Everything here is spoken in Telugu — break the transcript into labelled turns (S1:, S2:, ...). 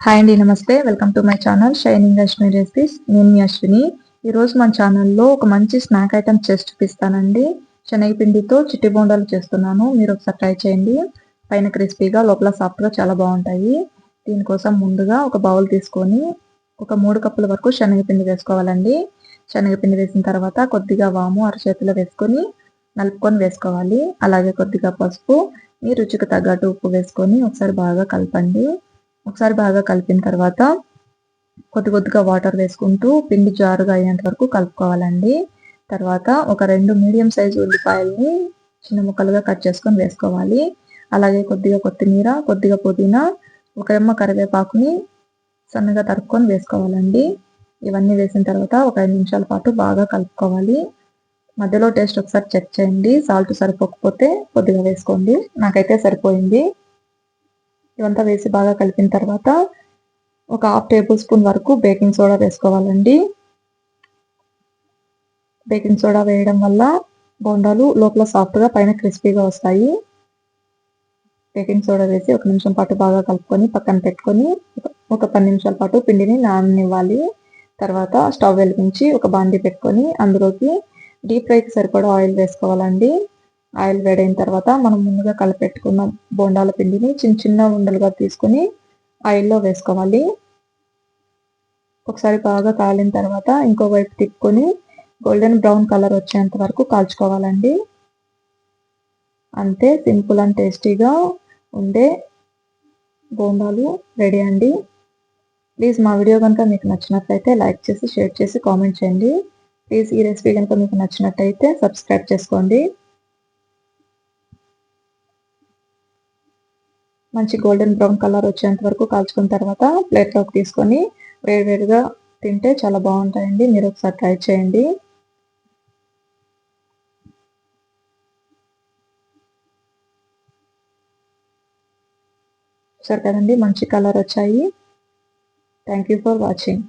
S1: హాయ్ అండి నమస్తే. Welcome to my channel shining Ashwini recipes. నేను మీ అశ్విని. ఈరోజు మన ఛానల్లో ఒక మంచి స్నాక్ ఐటమ్ చేసి చూపిస్తానండి. శనగపిండితో చిట్టి బోండాలు చేస్తున్నాను. మీరు ఒకసారి ట్రై చేయండి. పైన క్రిస్పీగా లోపల సాఫ్ట్గా చాలా బాగుంటాయి. దీనికోసం ముందుగా ఒక బౌల్ తీసుకొని ఒక మూడు కప్పుల వరకు శనగపిండి వేసుకోవాలండి. శనగపిండి వేసిన తర్వాత కొద్దిగా వాము అరచేతిలో వేసుకొని నలుపుకొని వేసుకోవాలి. అలాగే కొద్దిగా పసుపు మీ రుచికి తగ్గట్టు ఉప్పు వేసుకొని ఒకసారి బాగా కలపండి. ఒకసారి బాగా కలిపిన తర్వాత కొద్ది కొద్దిగా వాటర్ వేసుకుంటూ పిండి జారుగా అయ్యేంత వరకు కలుపుకోవాలండి. తర్వాత ఒక రెండు మీడియం సైజు ఉల్లిపాయల్ని చిన్న ముక్కలుగా కట్ చేసుకొని వేసుకోవాలి. అలాగే కొద్దిగా కొత్తిమీర కొద్దిగా పుదీనా ఒక రెమ్మ కరివేపాకుని సన్నగా తరుక్కొని వేసుకోవాలండి. ఇవన్నీ వేసిన తర్వాత ఒక ఐదు నిమిషాల పాటు బాగా కలుపుకోవాలి. మధ్యలో టేస్ట్ ఒకసారి చెక్ చేయండి. సాల్ట్ సరిపోకపోతే కొద్దిగా వేసుకోండి. నాకైతే సరిపోయింది. ఇవంతా వేసి బాగా కలిపిన తర్వాత ఒక హాఫ్ టేబుల్ స్పూన్ వరకు బేకింగ్ సోడా వేసుకోవాలండి. బేకింగ్ సోడా వేయడం వల్ల బోండాలు లోపల సాఫ్ట్గా పైన క్రిస్పీగా వస్తాయి. బేకింగ్ సోడా వేసి ఒక నిమిషం పాటు బాగా కలుపుకొని పక్కన పెట్టుకొని ఒక పది నిమిషాల పాటు పిండిని నాననివ్వాలి. తర్వాత స్టవ్ వెలిగించి ఒక బాండి పెట్టుకొని అందులోకి డీప్ ఫ్రైకి సరిపడా ఆయిల్ వేసుకోవాలండి. ఆయిల్ వేడైన తర్వాత మనం ముందుగా కలిపెట్టుకున్న బోండాల పిండిని చిన్న చిన్న ఉండలుగా తీసుకొని ఆయిల్లో వేసుకోవాలి. ఒకసారి బాగా కాలిన తర్వాత ఇంకో వైపు తిప్పుకొని గోల్డెన్ బ్రౌన్ కలర్ వచ్చేంత వరకు కాల్చుకోవాలండి. అంతే సింపుల్ అండ్ టేస్టీగా ఉండే బోండాలు రెడీ అండి. ప్లీజ్ మా వీడియో కనుక మీకు నచ్చినట్లయితే లైక్ చేసి షేర్ చేసి కామెంట్ చేయండి. ప్లీజ్ ఈ రెసిపీ కనుక మీకు నచ్చినట్టయితే సబ్స్క్రైబ్ చేసుకోండి. మంచి గోల్డెన్ బ్రౌన్ కలర్ వచ్చేంత వరకు కాల్చుకున్న తర్వాత ప్లేట్లోకి తీసుకొని వేడివేడిగా తింటే చాలా బాగుంటాయండి. మీరు ఒకసారి ట్రై చేయండి. సరే కదండి మంచి కలర్ వచ్చాయి. Thank you for watching